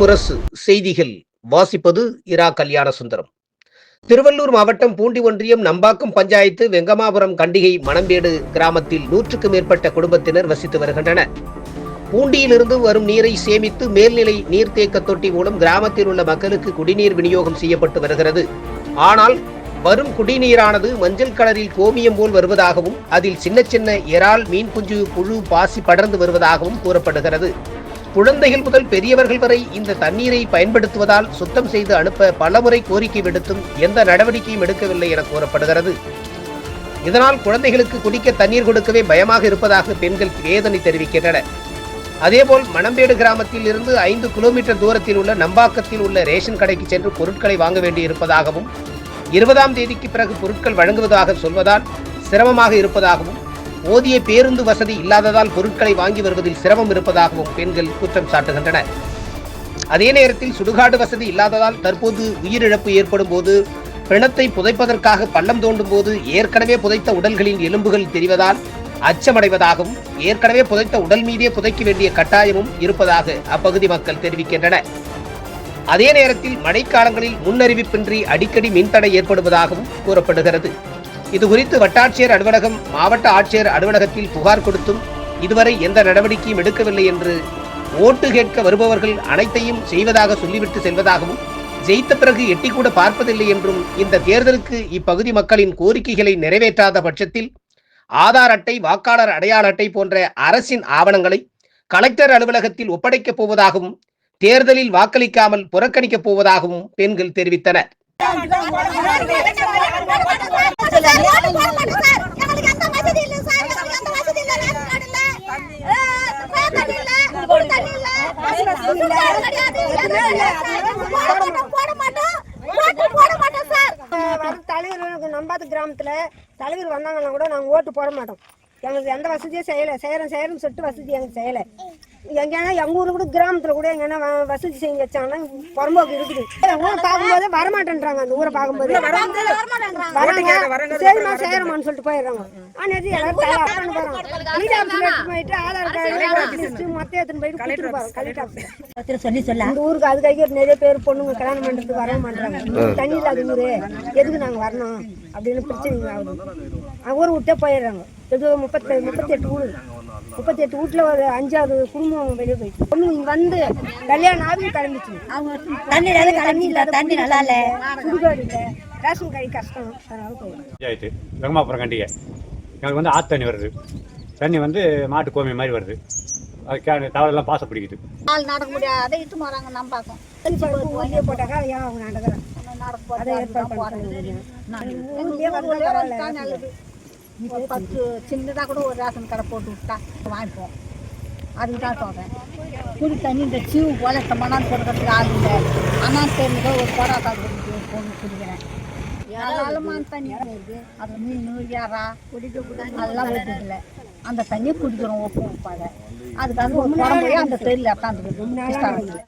முரசு செய்திகள் வாசிப்பது இரா கல்யாண சுந்தரம். திருவள்ளூர் மாவட்டம் பூண்டி ஒன்றியம் நம்பாக்கம் பஞ்சாயத்து வெங்கமாபுரம் கண்டிகை மணம்பேடு கிராமத்தில் நூற்றுக்கு மேற்பட்ட குடும்பத்தினர் வசித்து வருகின்றனர். பூண்டியிலிருந்து வரும் நீரை சேமித்து மேல்நிலை நீர்த்தேக்க தொட்டி மூலம் கிராமத்தில் உள்ள மக்களுக்கு குடிநீர் விநியோகம் செய்யப்பட்டு வருகிறது. ஆனால் வரும் குடிநீரானது மஞ்சள் கலரில் கோமியம் போல் வருவதாகவும் அதில் சின்ன சின்ன இறால் மீன் குஞ்சு புழு பாசி படர்ந்து வருவதாகவும் கூறப்படுகிறது. குழந்தைகள் முதல் பெரியவர்கள் வரை இந்த தண்ணீரை பயன்படுத்துவதால் சுத்தம் செய்து அனுப்ப பலமுறை கோரிக்கை விடுத்தும் எந்த நடவடிக்கையும் எடுக்கவில்லை என கூறப்படுகிறது. இதனால் குழந்தைகளுக்கு குடிக்க தண்ணீர் கொடுக்கவே பயமாக இருப்பதாக பெண்கள் வேதனை தெரிவிக்கின்றனர் அதேபோல் மணம்பேடு கிராமத்தில் இருந்து ஐந்து கிலோமீட்டர் தூரத்தில் உள்ள நம்பாக்கத்தில் உள்ள ரேஷன் கடைக்கு சென்று பொருட்களை வாங்க வேண்டியிருப்பதாகவும் இருபதாம் தேதிக்கு பிறகு பொருட்கள் வழங்குவதாக சொல்வதால் சிரமமாக இருப்பதாகவும் போதிய பேருந்து வசதி இல்லாததால் பொருட்களை வாங்கி வருவதில் சிரமம் இருப்பதாகவும் பெண்கள் குற்றம் சாட்டுகின்றனர். அதே நேரத்தில் சுடுகாடு வசதி இல்லாததால் தற்போது உயிரிழப்பு ஏற்படும் போது பிணத்தை புதைப்பதற்காக பள்ளம் தோண்டும் போது ஏற்கனவே புதைத்த உடல்களின் எலும்புகள் தெரிவதால் அச்சமடைவதாகவும் ஏற்கனவே புதைத்த உடல் மீதே புதைக்க வேண்டிய கட்டாயமும் இருப்பதாக அப்பகுதி மக்கள் தெரிவிக்கின்றனர். அதே நேரத்தில் மழைக்காலங்களில் முன்னறிவிப்பின்றி அடிக்கடி மின்தடை ஏற்படுவதாகவும் கூறப்படுகிறது. இதுகுறித்து வட்டாட்சியர் அலுவலகம் மாவட்ட ஆட்சியர் அலுவலகத்தில் புகார் கொடுத்தும் இதுவரை எந்த நடவடிக்கையும் எடுக்கவில்லை என்று ஓட்டு கேட்க வருபவர்கள் அனைத்தையும் செய்வதாக சொல்லிவிட்டு செல்வதாகவும் ஜெயித்த பிறகு எட்டி கூட பார்ப்பதில்லை என்றும் இந்த தேர்தலுக்கு இப்பகுதி மக்களின் கோரிக்கைகளை நிறைவேற்றாத பட்சத்தில் ஆதார் அட்டை வாக்காளர் அடையாள அட்டை போன்ற அரசின் ஆவணங்களை கலெக்டர் அலுவலகத்தில் ஒப்படைக்கப் போவதாகவும் தேர்தலில் வாக்களிக்காமல் புறக்கணிக்கப் போவதாகவும் பெண்கள் தெரிவித்தனர். தலைவர் நம்பாத கிராமத்தில் தலைவர் வந்தாங்கன்னா கூட நாங்கள் ஓட்டு போட மாட்டோம். எங்களுக்கு எந்த வசதியும் செய்யலை. செய்கிறோம் செய்கிறோம்னு சொல்லிட்டு வசதி எங்களுக்கு செய்யலை. எங்கேனா எங்கள் ஊர் கூட கிராமத்தில் கூட எங்கன்னா வசதி செஞ்சு வச்சாங்கன்னா புறம்போக்கு இருக்குது. ஊரை பார்க்கும்போது வரமாட்டேன்றாங்க அந்த ஊரை பார்க்கும்போது. வராங்க சரிம்மா செய்கிறோமான்னு சொல்லிட்டு போயிடுறாங்க. ஆனால் எல்லாரும் தயாரா பண்ண போயிட்டு ஆதார் கார்டு மொத்தம் எடுத்துன்னு போயிட்டு கொடுத்துட்டு போகிறோம் கலெக்டர் ஆஃபீஸில் சொல்லி சொல்ல அந்த ஊருக்கு அதுக்காக நிறைய பேர் பொண்ணுங்க கல்யாணம் பண்ணுறதுக்கு வர மாட்டாங்க தண்ணி இல்லாத ஊரு. எதுக்கு நாங்கள் வரணும்? அப்படின்னு பிரச்சனை ஆகுது. ஊரை விட்டே போயிடுறாங்க. இது முப்பத்தி முப்பத்தெட்டு ஊர் முப்பத்தெட்டு வீட்டில் ஒரு அஞ்சாறு குடும்பம் வெளியே போயிடுச்சு பொண்ணு இங்கே வந்து கல்யாணம் ஆகி கிளம்பிச்சு. தண்ணி நல்லா தண்ணி இல்ல தண்ணி நல்லா இல்ல. சுடுகாடு இல்லை. ரேஷன் கடை கஷ்டம். அதனால போயிடும் வெங்கமாபுரம் கண்டிகை. எங்களுக்கு வந்து ஆற்று தண்ணி வருது. தண்ணி வந்து மாட்டு கோமி மாதிரி வருது. அது கே தவறெல்லாம் பாச பிடிக்குது. நாள் நடக்க முடியாது. இட்டு போறாங்க நம்ம பார்க்கும் வெளியே போட்டாக்கா ஏன் அவங்க நடக்கிறாங்க நடக்க அதை பத்து சின்னதாக கூட ஒரு ரேஷன் கடை போட்டு விட்டா வாங்கிப்போம். அதுக்கு தான் சொல்கிறேன் குடி தண்ணி இந்த சீவு போல இந்த மணாந்து கொடுக்கறதுக்கு ஆள் இல்லை. அண்ணாந்து தேர்ந்ததோ ஒரு ஒரு பொண்ணு குடிக்கிறேன். ஏராளமான தண்ணி வருது அதில் மீன் ஏறா குடிக்க கூட அதெல்லாம் வருது அந்த தண்ணியை குடிக்கிறோம் ஒப்பு உப்பாக அதுக்காக ஒரு அந்த தெருவில் உட்காந்துருக்கு